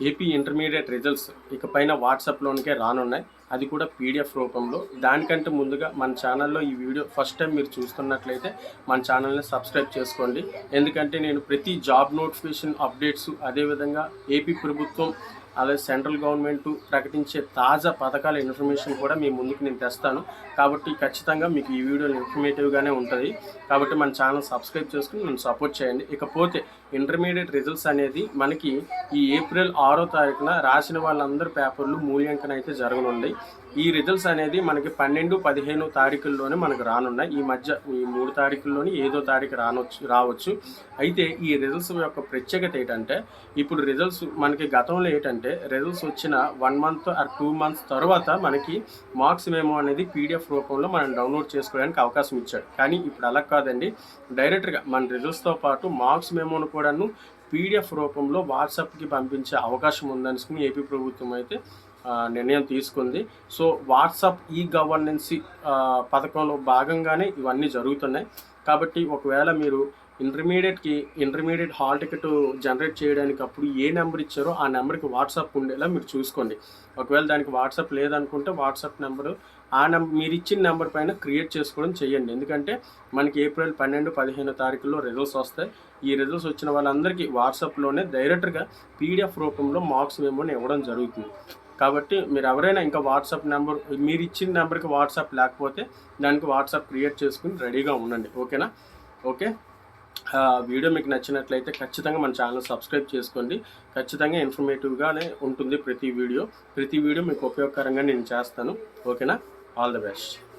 AP intermediate results ఇక పైన వాట్సాప్లోనికే రానున్నాయి. అది కూడా పీడిఎఫ్ రూపంలో. దానికంటే ముందుగా మన ఛానల్లో ఈ వీడియో ఫస్ట్ టైం మీరు చూస్తున్నట్లయితే మన ఛానల్ని సబ్స్క్రైబ్ చేసుకోండి. ఎందుకంటే నేను ప్రతి జాబ్ నోటిఫికేషన్ అప్డేట్స్ అదేవిధంగా ఏపీ ప్రభుత్వం అలాగే సెంట్రల్ గవర్నమెంట్ ప్రకటించే తాజా పథకాల ఇన్ఫర్మేషన్ కూడా మీ ముందుకు నేను తెస్తాను. కాబట్టి ఖచ్చితంగా మీకు ఈ వీడియో ఇన్ఫర్మేటివ్గానే ఉంటుంది. కాబట్టి మన ఛానల్ సబ్స్క్రైబ్ చేసుకుని నన్ను సపోర్ట్ చేయండి. ఇకపోతే ఇంటర్మీడియట్ రిజల్ట్స్ అనేది మనకి ఈ ఏప్రిల్ ఆరో తారీఖున రాసిన వాళ్ళందరి పేపర్లు మూల్యాంకన అయితే జరగనుంది ఈ రిజల్ట్స్ అనేది మనకి పన్నెండు పదిహేను తారీఖుల్లోనే మనకు రానున్నాయి. ఈ మధ్య ఈ మూడు తారీఖుల్లోనే ఏదో తారీఖు రానొచ్చు రావచ్చు. అయితే ఈ రిజల్ట్స్ యొక్క ప్రత్యేకత ఏంటంటే ఇప్పుడు రిజల్ట్స్ మనకి గతంలో ఏంటంటే రిజల్ట్స్ వచ్చిన one month or two months తర్వాత మనకి మార్క్స్ మేమో అనేది పీడిఎఫ్ రూపంలో మనం డౌన్లోడ్ చేసుకోవడానికి అవకాశం ఇచ్చాడు. కానీ ఇప్పుడు అలా కాదండి. డైరెక్ట్గా మన రిజల్ట్స్తో పాటు మార్క్స్ మేమోను కూడాను పీడిఎఫ్ రూపంలో వాట్సాప్కి పంపించే అవకాశం ఉందనుకుని ఏపీ ప్రభుత్వం అయితే నిర్ణయం తీసుకుంది. సో వాట్సాప్ ఈ గవర్నెన్సీ పథకంలో భాగంగానే ఇవన్నీ జరుగుతున్నాయి. కాబట్టి ఒకవేళ మీరు ఇంటర్మీడియట్కి ఇంటర్మీడియట్ హాల్ టికెట్ జనరేట్ చేయడానికి అప్పుడు ఏ నెంబర్ ఇచ్చారో ఆ నెంబర్కి వాట్సాప్ ఉండేలా మీరు చూసుకోండి. ఒకవేళ దానికి వాట్సాప్ లేదనుకుంటే వాట్సాప్ నెంబరు ఆ నెంబర్ మీరు ఇచ్చిన నెంబర్ పైన క్రియేట్ చేసుకోవడం చేయండి. ఎందుకంటే మనకి ఏప్రిల్ పన్నెండు పదిహేను తారీఖులో రిజల్ట్స్ వస్తాయి. ఈ రిజల్ట్స్ వచ్చిన వాళ్ళందరికీ వాట్సాప్లోనే డైరెక్ట్గా పీడిఎఫ్ రూపంలో మార్క్స్ మేమోని ఇవ్వడం జరుగుతుంది. కాబట్టి మీరు ఎవరైనా ఇంకా వాట్సాప్ నెంబర్ మీరు ఇచ్చిన నెంబర్కి వాట్సాప్ లేకపోతే దానికి వాట్సాప్ క్రియేట్ చేసుకుని రెడీగా ఉండండి. ఓకేనా? ఓకే? ఆ, వీడియో మీకు నచ్చినట్లయితే ఖచ్చితంగా మన ఛానల్ సబ్స్క్రైబ్ చేసుకోండి. ఖచ్చితంగా ఇన్ఫర్మేటివ్గానే ఉంటుంది ప్రతి వీడియో. ప్రతి వీడియో మీకు ఉపయోగకరంగా నేను చేస్తాను. ఓకేనా? All the best.